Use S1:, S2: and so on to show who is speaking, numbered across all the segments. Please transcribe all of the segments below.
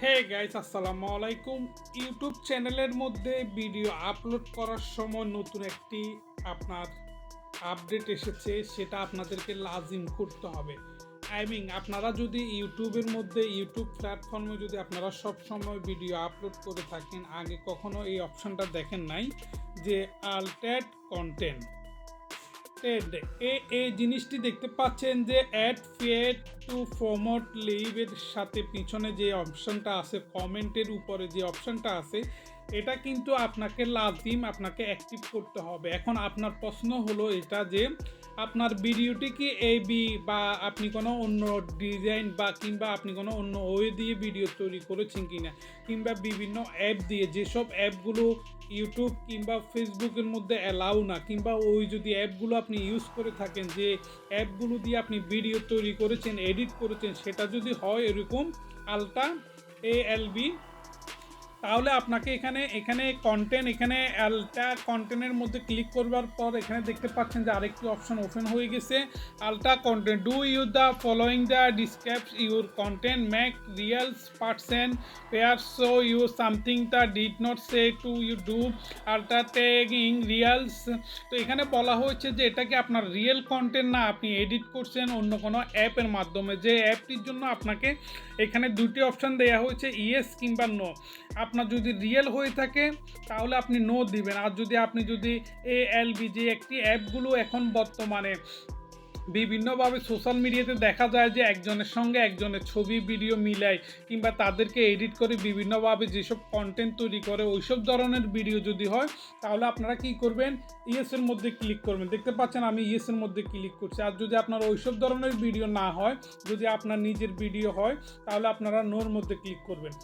S1: Hey guys আসসালামু আলাইকুম। YouTube চ্যানেলের মধ্যে ভিডিও আপলোড করার সময় নতুন একটি আপনার আপডেট এসেছে, সেটা আপনাদেরকে লাজিম করতে হবে। আই মিন আপনারা যদি ইউটিউবের মধ্যে ইউটিউব প্ল্যাটফর্মে যদি আপনারা সব সময় ভিডিও আপলোড করে থাকেন, আগে কখনো এই অপশনটা দেখেন নাই, যে আলটেড কন্টেন্ট টেড এ, এই জিনিসটি দেখতে পাচ্ছেন যে অ্যাড ফেড টু প্রমোট লিভের সাথে পিছনে যে অপশনটা আছে কমেন্টের উপরে যে অপশনটা আছে এটা কিন্তু আপনাকে লাজিম আপনাকে অ্যাক্টিভ করতে হবে। এখন আপনার প্রশ্ন হলো এটা যে, আপনার ভিডিওটি কি এই বি বা আপনি কোনো অন্য ডিজাইন বা কিংবা আপনি কোনো অন্য ওয়ে দিয়ে ভিডিও তৈরি করেছেন কিনা? কিংবা বিভিন্ন অ্যাপ দিয়ে, যেসব অ্যাপগুলো ইউটিউব কিংবা ফেসবুকের মধ্যে অ্যালাউ না, কিংবা ওই যদি অ্যাপগুলো আপনি ইউজ করে থাকেন, যে অ্যাপগুলো দিয়ে আপনি ভিডিও তৈরি করেছেন এডিট করেছেন, সেটা যদি হয় এরকম আলটা এ এল বি তাহলে আপনাকে এখানে এখানে কন্টেন্ট এখানে আলটা কন্টেন্টের মধ্যে ক্লিক করবার পর এখানে দেখতে পাচ্ছেন যে আরেকটি অপশন ওপেন হয়ে গেছে। Alter content do you the following the describes your content make reels person pair so you something the did not say to you do alter tagging reels তো এখানে বলা হয়েছে যে এটা কি আপনার রিয়েল কন্টেন্ট না, আপনি এডিট করছেন অন্য কোনো অ্যাপের মাধ্যমে। যে অ্যাপটির জন্য আপনাকে এখানে দুটি অপশান দেওয়া হয়েছে ইয়েস কিংবা নো আপনার যদি রিয়েল হয়ে থাকে, তাহলে আপনি নো দিবেন। আর যদি আপনি যদি এ এল বি যে একটি অ্যাপগুলো এখন বর্তমানে বিভিন্নভাবে সোশ্যাল মিডিয়াতে দেখা যায় যে একজনের সঙ্গে একজনের ছবি ভিডিও মিলায়, কিংবা তাদেরকে এডিট করে বিভিন্নভাবে যেসব কন্টেন্ট তৈরি করে, ওইসব ধরনের ভিডিও যদি হয়, তাহলে আপনারা কি করবেন? ইয়েসের মধ্যে ক্লিক করবেন। দেখতে পাচ্ছেন আমি ইয়েসের মধ্যে ক্লিক করছি। আর যদি আপনার ওইসব ধরনের ভিডিও না হয়, যদি আপনার নিজের ভিডিও হয়, তাহলে আপনারা নোর মধ্যে ক্লিক করবেন।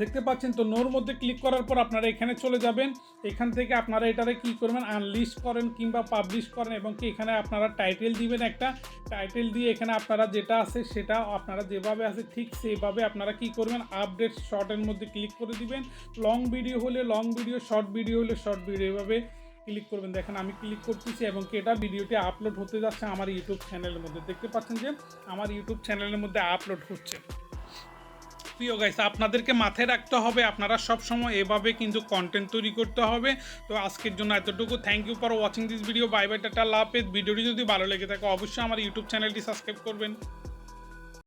S1: দেখতে পাচ্ছেন তো, নোর মধ্যে ক্লিক করার পর আপনারা এখানে চলে যাবেন। এখান থেকে আপনারা এটারে কি করবেন? আনলিস্ট করেন কিংবা পাবলিশ করেন এবং কি এখানে আপনারা টাইটেল দিবেন একটা। টাইটেল দিয়ে এখানে আপনারা যেটা আছে সেটা আপনারা যেভাবে আছে ঠিক সেইভাবে আপনারা কি করবেন? আপডেট শর্টের মধ্যে ক্লিক করে দিবেন। লং ভিডিও হলে লং ভিডিও শর্ট ভিডিও হলে শর্ট ভিডিও এভাবে ক্লিক করবেন। দেখেন আমি ক্লিক করতেছি এবং কি এটা ভিডিওটি আপলোড হতে যাচ্ছে আমার ইউটিউব চ্যানেলের মধ্যে। দেখতে পাচ্ছেন যে আমার ইউটিউব চ্যানেলের মধ্যে আপলোড হচ্ছে। প্রিয় গাইস আপনাদেরকে মাথায় রাখতে হবে, আপনারা সব সময় এভাবে কিন্তু কন্টেন্ট তৈরি করতে হবে। তো আজকের জন্য এতটুকু। Thank you for watching this video bye bye tata love ভিডিওটি যদি ভালো লেগে থাকে, অবশ্যই আমার ইউটিউব চ্যানেলটি সাবস্ক্রাইব করবেন।